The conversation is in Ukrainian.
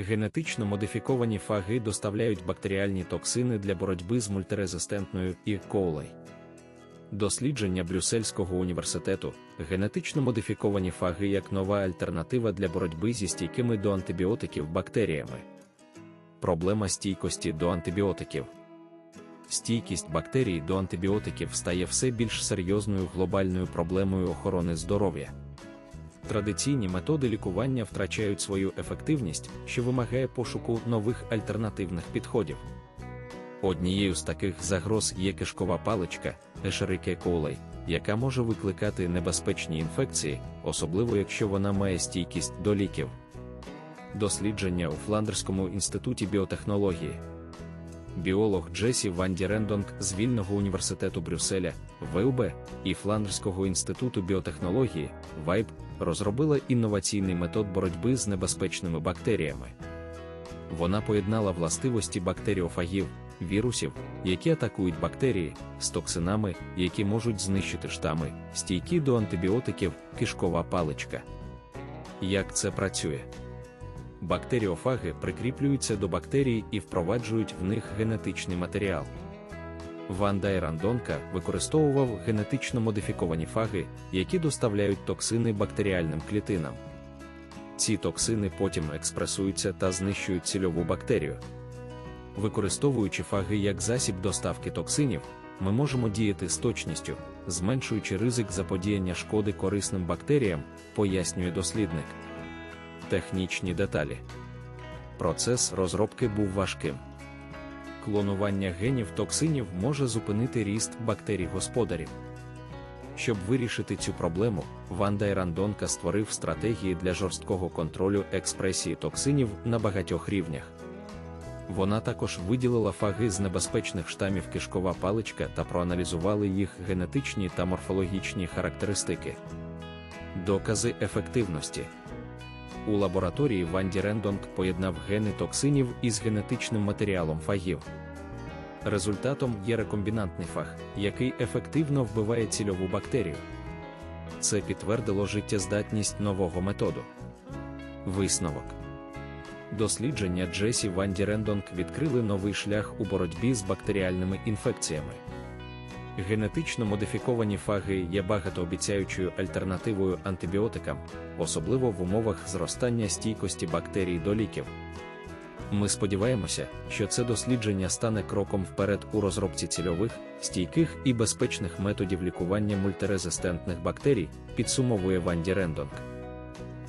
Генетично модифіковані фаги доставляють бактеріальні токсини для боротьби з мультирезистентною і колей. Дослідження Брюссельського університету, генетично модифіковані фаги як нова альтернатива для боротьби зі стійкими до антибіотиків бактеріями. Проблема стійкості до антибіотиків. Стійкість бактерій до антибіотиків стає все більш серйозною глобальною проблемою охорони здоров'я. Традиційні методи лікування втрачають свою ефективність, що вимагає пошуку нових альтернативних підходів. Однією з таких загроз є кишкова паличка Escherichia coli, яка може викликати небезпечні інфекції, особливо якщо вона має стійкість до ліків. Дослідження у Фландерському інституті біотехнології. Біолог Джесі Ванді Рендонг з Вільного університету Брюсселя, ВУБ і Фландерського інституту біотехнології ВАЙБ розробила інноваційний метод боротьби з небезпечними бактеріями. Вона поєднала властивості бактеріофагів, вірусів, які атакують бактерії, з токсинами, які можуть знищити штами, стійкі до антибіотиків, кишкова паличка. Як це працює? Бактеріофаги прикріплюються до бактерій і впроваджують в них генетичний матеріал. Ван Дайрандонка використовував генетично модифіковані фаги, які доставляють токсини бактеріальним клітинам. Ці токсини потім експресуються та знищують цільову бактерію. Використовуючи фаги як засіб доставки токсинів, ми можемо діяти з точністю, зменшуючи ризик заподіяння шкоди корисним бактеріям, пояснює дослідник. Технічні деталі. Процес розробки був важким. Клонування генів токсинів може зупинити ріст бактерій-господарів. Щоб вирішити цю проблему, Ванда Ірандонка створив стратегії для жорсткого контролю експресії токсинів на багатьох рівнях. Вона також виділила фаги з небезпечних штамів кишкова паличка та проаналізували їх генетичні та морфологічні характеристики. Докази ефективності. У лабораторії Ванді Рендонг поєднав гени токсинів із генетичним матеріалом фагів. Результатом є рекомбінантний фаг, який ефективно вбиває цільову бактерію. Це підтвердило життєздатність нового методу. Висновок дослідження Джесі Ванді Рендонг відкрили новий шлях у боротьбі з бактеріальними інфекціями. Генетично модифіковані фаги є багатообіцяючою альтернативою антибіотикам, особливо в умовах зростання стійкості бактерій до ліків. Ми сподіваємося, що це дослідження стане кроком вперед у розробці цільових, стійких і безпечних методів лікування мультирезистентних бактерій, підсумовує Ванді Рендонг.